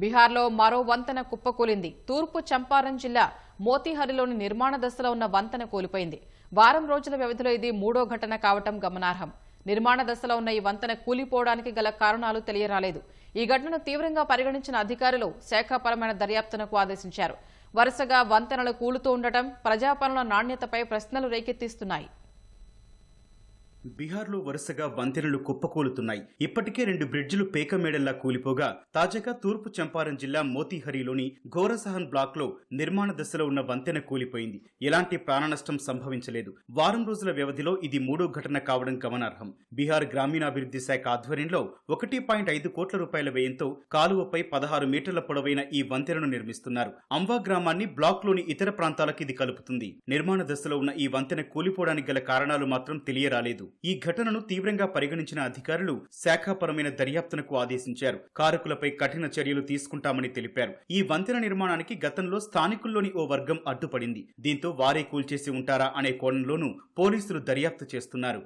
బీహార్లో మరో వంతెన కుప్పకూలింది తూర్పు చంపారం జిల్లా మోతీహరిలోని నిర్మాణ దశలో ఉన్న వంతెన కూలిపోయింది. వారం రోజుల వ్యవధిలో ఇది మూడో ఘటన కావటం గమనార్హం. నిర్మాణ దశలో ఉన్న ఈ వంతెన కూలిపోవడానికి గల కారణాలు తెలియరాలేదు. ఈ ఘటనను తీవ్రంగా పరిగణించిన అధికారులు శాఖాపరమైన దర్యాప్తునకు ఆదేశించారు. వరుసగా వంతెనలు కూలుతూ ఉండటం ప్రజాపాలన నాణ్యతపై ప్రశ్నలు రేకెత్తిస్తున్నాయి. బీహార్లో వరుసగా వంతెనలు కుప్పకూలుతున్నాయి. ఇప్పటికే రెండు బ్రిడ్జిలు పేకమేడల్లా కూలిపోగా తాజాగా తూర్పు చంపారం జిల్లా మోతీహరిలోని ఘోరసహన్ బ్లాక్లో నిర్మాణ దశలో ఉన్న వంతెన కూలిపోయింది. ఎలాంటి ప్రాణనష్టం సంభవించలేదు. వారం రోజుల వ్యవధిలో ఇది మూడో ఘటన కావడం గమనార్హం. బీహార్ గ్రామీణాభివృద్ధి శాఖ ఆధ్వర్యంలో ఒకటి పాయింట్ ఐదు కోట్ల రూపాయల వ్యయంతో కాలువపై పదహారు మీటర్ల పొడవైన ఈ వంతెనను నిర్మిస్తున్నారు. అంవా గ్రామాన్ని బ్లాక్లోని ఇతర ప్రాంతాలకు ఇది కలుపుతుంది. నిర్మాణ దశలో ఉన్న ఈ వంతెన కూలిపోవడానికి గల కారణాలు మాత్రం తెలియరాలేదు. ఈ ఘటనను తీవ్రంగా పరిగణించిన అధికారులు శాఖాపరమైన దర్యాప్తునకు ఆదేశించారు. కారకులపై కఠిన చర్యలు తీసుకుంటామని తెలిపారు. ఈ వంతెన నిర్మాణానికి గతంలో స్థానికుల్లోని ఓ వర్గం అడ్డుపడింది. దీంతో వారే కూల్చేసి ఉంటారా అనే కోణంలోనూ పోలీసులు దర్యాప్తు చేస్తున్నారు.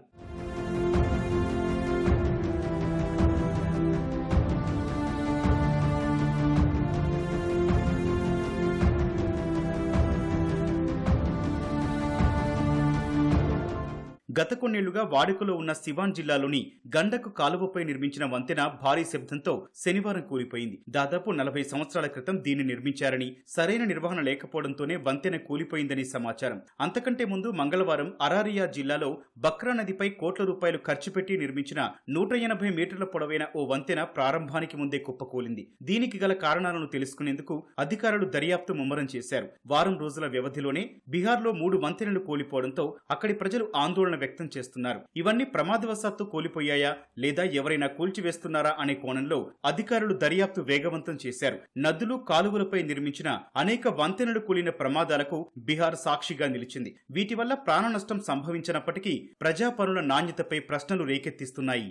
గత కొన్నేళ్ళుగా వాడుకలో ఉన్న సివాన్ జిల్లాలోని గండకు కాలువపై నిర్మించిన వంతెన భారీ శబ్దంతో శనివారం కూలిపోయింది. దాదాపు నలభై సంవత్సరాల క్రితం దీన్ని నిర్మించారని సరైన నిర్వహణ లేకపోవడంతోనే వంతెన కూలిపోయిందని సమాచారం. అంతకంటే ముందు మంగళవారం అరారియా జిల్లాలో బక్రా నదిపై కోట్ల రూపాయలు ఖర్చు పెట్టి నిర్మించిన నూట ఎనభై మీటర్ల పొడవైన ఓ వంతెన ప్రారంభానికి ముందే కుప్పకూలింది దీనికి గల కారణాలను తెలుసుకునేందుకు అధికారులు దర్యాప్తు ముమ్మరం చేశారు. వారం రోజుల వ్యవధిలోనే బీహార్లో మూడు వంతెనలు కూలిపోవడంతో అక్కడి ప్రజలు ఆందోళన వ్యక్తం చేస్తున్నారు. ఇవన్నీ ప్రమాదవశాత్తు కూలిపోయాయా? లేదా ఎవరైనా కూల్చివేస్తున్నారా అనే కోణంలో అధికారులు దర్యాప్తు వేగవంతం చేశారు. నదులు కాలువలపై నిర్మించిన అనేక వంతెనలు కూలిన ప్రమాదాలకు బీహార్ సాక్షిగా నిలిచింది. వీటి వల్ల ప్రాణ నష్టం సంభవించినప్పటికీ ప్రజా పనుల నాణ్యతపై ప్రశ్నలు రేకెత్తిస్తున్నాయి.